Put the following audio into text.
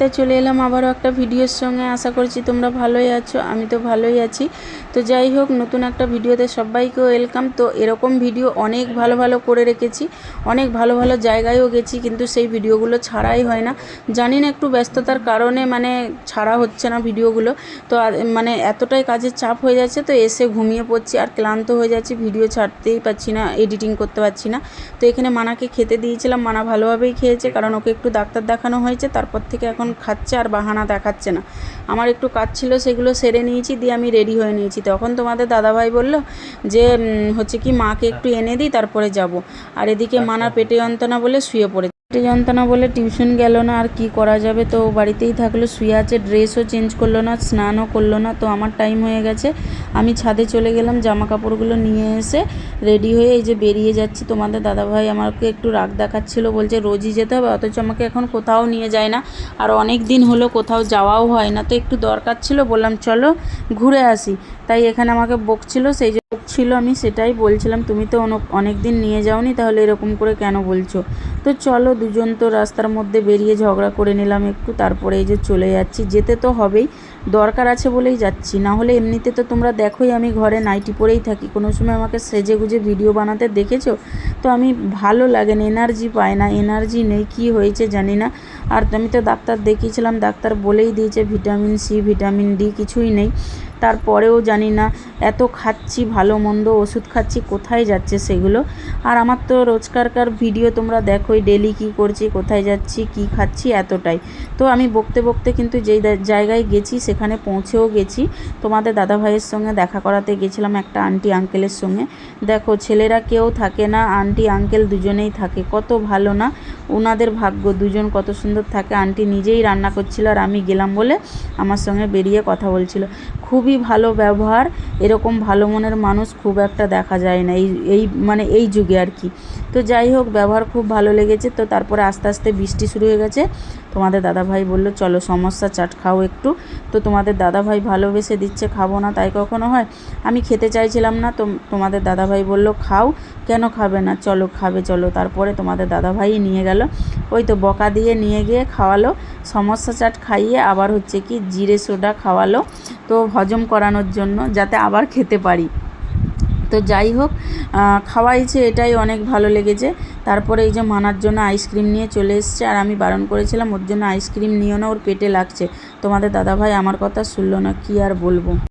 তাই চলে এলাম, আবারও একটা ভিডিওর সঙ্গে। আশা করছি তোমরা ভালোই আছো, আমি তো ভালোই আছি। তো যাই হোক, নতুন একটা ভিডিওতে সবাইকে ওয়েলকাম তো এরকম ভিডিও অনেক ভালো ভালো করে রেখেছি, অনেক ভালো ভালো জায়গায়ও গেছি, কিন্তু সেই ভিডিওগুলো ছাড়াই হয় না। জানি না একটু ব্যস্ততার কারণে মানে ছাড়া হচ্ছে না ভিডিওগুলো। তো মানে এতটাই কাজের চাপ হয়ে যাচ্ছে, তো এসে ঘুমিয়ে পড়ছি আর ক্লান্ত হয়ে যাচ্ছি, ভিডিও ছাড়তেই পারছি না এডিটিং করতে পারছি না। তো এখানে মানাকে খেতে দিয়েছিলাম, মানা ভালোভাবেই খেয়েছে, কারণ ওকে একটু ডাক্তার দেখানো হয়েছে, তারপর থেকে এখন খাচ্ছে আর বাহানা দেখাচ্ছে না। আমার একটু কাজ ছিল সেগুলো সেরে নিয়েছি দিয়ে আমি রেডি হয়ে নিয়েছি। তখন তোমাদের দাদাভাই বলল যে হচ্ছে কি মাকে একটু এনে দিই তারপরে যাব। আর এদিকে মানা পেটে যন্ত্রণা বলে শুয়ে পড়ে পেটে যন্ত্রণা বলে টিউশন গেল না, আর কি করা যাবে? তো বাড়িতেই থাকল, শুয়ে আছে, ড্রেসও চেঞ্জ করল না, স্নানও করল না, তো আমার টাইম হয়ে গেছে। আমি ছাদে চলে গেলাম জামা কাপড়গুলো নিয়ে এসে রেডি হয়ে এই যে বেরিয়ে যাচ্ছি। তোমাদের দাদাভাই আমাকে একটু রাগ দেখাচ্ছিল, বলছে রোজই যেতে হবে, অথচ আমাকে এখন কোথাও নিয়ে যায় না। আর অনেক দিন হলো কোথাও যাওয়াও হয় না, তো একটু দরকার ছিল, বললাম চলো ঘুরে আসি। তাই এখানে আমাকে বকছিল, সেই বকছিল আমি সেটাই বলছিলাম, তুমি তো অনেক দিন নিয়ে যাওনি, তাহলে এরকম করে কেন বলছো? তো চলো দুজন তো রাস্তার মধ্যে বেরিয়ে ঝগড়া করে নিলাম একটু, তারপরে এই যে চলে যাচ্ছি। যেতে তো হবেই, দরকার আছে বলেই যাচ্ছি। না হলে এমনিতে তো তোমরা দেখোই আমি ঘরে নাইটি পরেই থাকি। কোনো সময় আমাকে সেজে গুজে ভিডিও বানাতে দেখেছ? তো আমি ভালো লাগে না, এনার্জি পাই না, এনার্জি নেই, কি হয়েছে জানি না। আর আমি তো ডাক্তার দেখিয়েছিলাম, ডাক্তার বলেই দিয়েছে ভিটামিন সি, ভিটামিন ডি কিছুই নেই। তারপরেও জানি না, এত খাচ্ছি, ভালো মন্দ ওষুধ খাচ্ছি, কোথায় যাচ্ছে সেগুলো? আর আমার তো রোজকারকার ভিডিও তোমরা দেখোই, ডেলি কী করছি, কোথায় যাচ্ছি, কি খাচ্ছি, এতটাই। তো আমি বকতে বকতে কিন্তু যেই জায়গায় গেছি, সেখানে পৌঁছেও গেছি। তোমাদের দাদা ভাইয়ের সঙ্গে দেখা করাতে গেছিলাম একটা আন্টি আঙ্কেলের সঙ্গে। দেখো, ছেলেরা কেউ থাকে না, আন্টি আঙ্কেল দুজনেই থাকে। কত ভালো না? ওনাদের ভাগ্য, দুজন কত সুন্দর থাকে। আন্টি নিজেই রান্না করছিল আর আমি গেলাম বলে আমার সঙ্গে বেরিয়ে কথা বলছিল। খুবই ভালো ব্যবহার। এরকম ভালো মনের মানুষ খুব একটা দেখা যায় না, এই এই মানে এই যুগে আর কি। তো যাই হোক, ব্যবহার খুব ভালো লেগেছে। তো তারপরে আস্তে আস্তে বৃষ্টি শুরু হয়ে গেছে। তোমাদের দাদাভাই বলল, চলো সমস্যা, চাট খাও একটু। তো তোমাদের দাদাভাই ভালোবেসে দিচ্ছে, খাব না, তাই কখনো হয়? আমি খেতে চাইছিলাম না, তো তোমাদের দাদাভাই বলল, খাও, কেন খাবে না? চলো, খাবে, চলো। তারপরে তোমাদের দাদাভাই নিয়ে গেল। ওই তো বকা দিয়ে নিয়ে গিয়ে খাওয়ালো। সমস্যা, চাট খাইয়ে আবার হচ্ছে কি, জিরে, সোডা খাওয়ালো। তো হজম করানোর জন্য যাতে আবার খেতে পারি। তো যাই হোক খাওয়াইছে এটাই অনেক ভালো লেগেছে। তারপরে এই যে মানার জন্য আইসক্রিম নিয়ে চলে এসছে আর আমি বারণ করেছিলাম, ওর জন্য আইসক্রিম নিও না, ওর পেটে লাগছে। তোমাদের দাদাভাই আমার কথা শুনলো না, কি আর বলব?